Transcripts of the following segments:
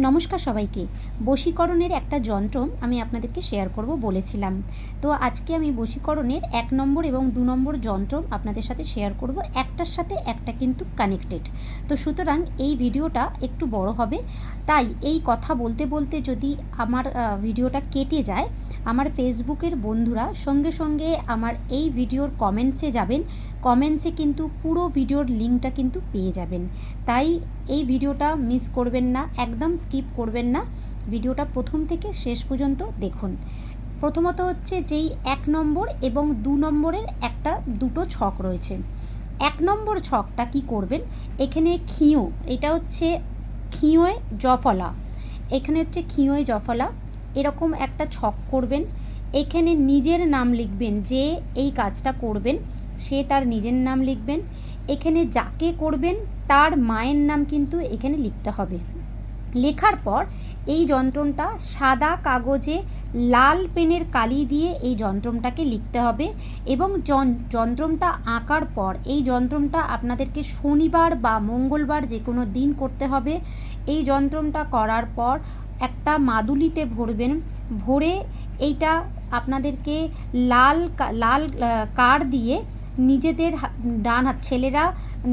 নমস্কার সবাইকে। বশীকরণের একটা যন্ত্র আমি আপনাদেরকে শেয়ার করব বলেছিলাম। তো আজকে আমি বশীকরণের এক নম্বর এবং দু নম্বর যন্ত্র আপনাদের সাথে শেয়ার করব। একটার সাথে একটা কিন্তু কানেক্টেড তো সুতরাং এই ভিডিওটা একটু বড় হবে। তাই এই কথা বলতে বলতে যদি আমার ভিডিওটা কেটে যায়, আমার ফেসবুকের বন্ধুরা সঙ্গে সঙ্গে আমার এই ভিডিওর কমেন্টসে যাবেন। কমেন্টসে কিন্তু পুরো ভিডিওর লিঙ্কটা কিন্তু পেয়ে যাবেন। তাই এই ভিডিওটা মিস করবেন না। একদম স্কিপ করবেন না। ভিডিওটা প্রথম থেকে শেষ পর্যন্ত দেখুন। প্রথমত হচ্ছে যেই এক নম্বর এবং দু নম্বরের একটা দুটো ছক রয়েছে। এক নম্বর ছকটা কি করবেন? এখানে খিঁয়ো এটা হচ্ছে খিঁয়োয় জফলা। এখানে হচ্ছে খিঁয়োয় জফলা। এরকম একটা ছক করবেন। এখানে নিজের নাম লিখবেন যে এই কাজটা করবেন, সে তার নিজের নাম লিখবেন। এখানে যাকে করবেন, তার মায়ের নাম কিন্তু এখানে লিখতে হবে। লেখার পর এই যন্ত্রণটা সাদা কাগজে লাল পেনের কালি দিয়ে এই যন্ত্রমটাকে লিখতে হবে এবং যন্ত্রমটা আঁকার পর এই যন্ত্রমটা আপনাদেরকে শনিবার বা মঙ্গলবার যে কোনো দিন করতে হবে। এই যন্ত্রমটা করার পর একটা মাদুলিতে ভরবেন, ভরে এইটা আপনাদেরকে লাল লাল কার দিয়ে নিজেদের ডান হাত, ছেলেরা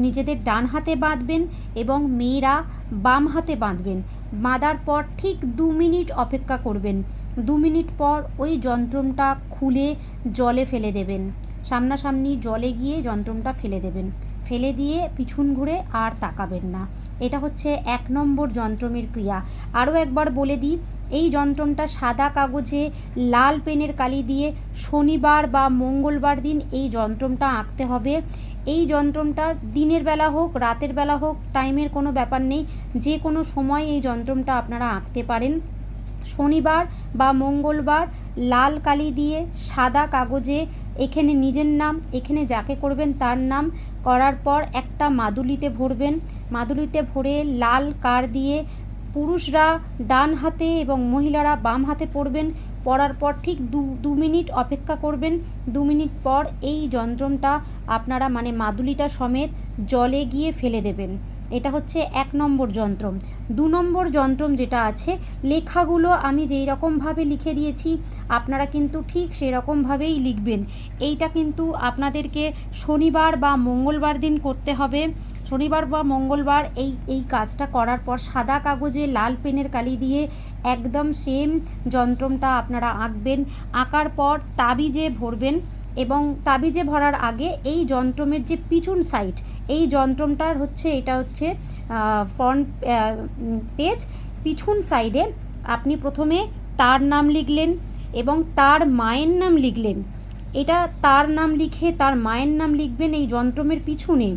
নিজেদের ডান হাতে বাঁধবেন এবং মেয়েরা বাম হাতে বাঁধবেন। বাঁধার পর ঠিক দু মিনিট অপেক্ষা করবেন। দু মিনিট পর ওই যন্ত্রমটা খুলে জলে ফেলে দেবেন। সামনাসামনি জলে গিয়ে যন্ত্রমটা ফেলে দেবেন। ফেলে দিয়ে পিছন ঘুরে আর তাকাবেন না। এটা হচ্ছে এক নম্বর যন্ত্রমের ক্রিয়া। আরও একবার বলে দিই, এই যন্ত্রমটা সাদা কাগজে লাল পেনের কালি দিয়ে শনিবার বা মঙ্গলবার দিন এই যন্ত্রমটা আঁকতে হবে। এই যন্ত্রমটা দিনের বেলা হোক, রাতের বেলা হোক, টাইমের কোনো ব্যাপার নেই। যে কোনো সময় এই যন্ত্রমটা আপনারা আঁকতে পারেন। শনিবার বা মঙ্গলবার লাল কালি দিয়ে সাদা কাগজে এখানে নিজের নাম, এখানে যাকে করবেন তার নাম করার পর একটা মাদুলিতে ভরবেন। মাদুলিতে ভরে লাল কার দিয়ে পুরুষরা ডান হাতে এবং মহিলারা বাম হাতে পড়বেন। পড়ার পর ঠিক দু দু মিনিট অপেক্ষা করবেন। দু মিনিট পর এই যন্ত্রমটা আপনারা মানে মাদুলিটা সমেত জলে গিয়ে ফেলে দেবেন। এটা হচ্ছে এক নম্বর যন্ত্রম দু নম্বর যন্ত্রম যেটা আছে, লেখাগুলো আমি যেই রকমভাবে লিখে দিয়েছি, আপনারা কিন্তু ঠিক সেই রকমভাবেই লিখবেন। এইটা কিন্তু আপনাদেরকে শনিবার বা মঙ্গলবার দিন করতে হবে। শনিবার বা মঙ্গলবার এই এই কাজটা করার পর সাদা কাগজে লাল পেনের কালি দিয়ে একদম সেম যন্ত্রমটা আপনারা আঁকবেন। আঁকার পর তাবিজে ভরবেন। এবং তাবিজে ভরার আগে এই যন্ত্রমের যে পিছন সাইড এই যন্ত্রমটার হচ্ছে, এটা হচ্ছে ফ্রন্ট পেজ পিছন সাইডে আপনি প্রথমে তার নাম লিখলেন এবং তার মায়ের নাম লিখলেন। এটা তার নাম লিখে তার মায়ের নাম লিখবেন এই যন্ত্রমের পিছনে,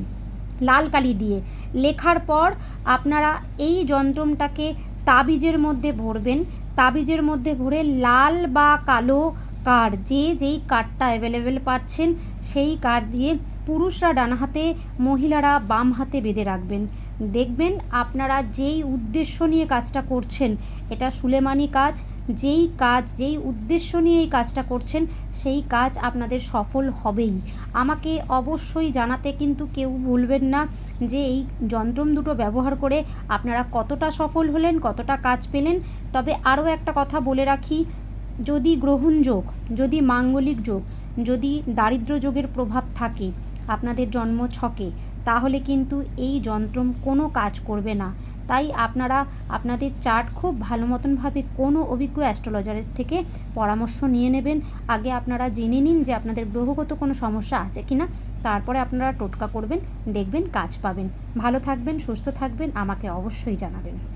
লাল কালি দিয়ে। লেখার পর আপনারা এই যন্ত্রমটাকে তাবিজের মধ্যে ভরবেন। তাবিজের মধ্যে ভরে লাল বা কালো কার্ড যে যেই কার্ডটা অ্যাভেলেবেল পাচ্ছেন, সেই কার্ড দিয়ে পুরুষরা ডান হাতে, মহিলারা বাম হাতে বেঁধে রাখবেন। দেখবেন আপনারা যেই উদ্দেশ্য নিয়ে কাজটা করছেন, এটা সুলেমানি কাজ। যেই কাজ, যেই উদ্দেশ্য নিয়ে এই কাজটা করছেন, সেই কাজ আপনাদের সফল হবেই। আমাকে অবশ্যই জানাতে কিন্তু কেউ ভুলবেন না যে এই যন্ত্রম দুটো ব্যবহার করে আপনারা কতটা সফল হলেন, কতটা কাজ পেলেন। তবে আরও একটা কথা বলে রাখি যদি গ্রহণ যোগ, যদি মাঙ্গলিক যোগ, যদি দারিদ্র যোগের প্রভাব থাকে আপনাদের জন্ম ছকে, তাহলে কিন্তু এই যন্ত্রম কোনো কাজ করবে না। তাই আপনারা আপনাদের চার্ট খুব ভালো মতনভাবে কোনো অভিজ্ঞ অ্যাস্ট্রোলজারের থেকে পরামর্শ নিয়ে নেবেন। আগে আপনারা জেনে নিন যে আপনাদের গ্রহগত কোনো সমস্যা আছে কি না তারপরে আপনারা টোটকা করবেন, দেখবেন, কাজ পাবেন। ভালো থাকবেন, সুস্থ থাকবেন, আমাকে অবশ্যই জানাবেন।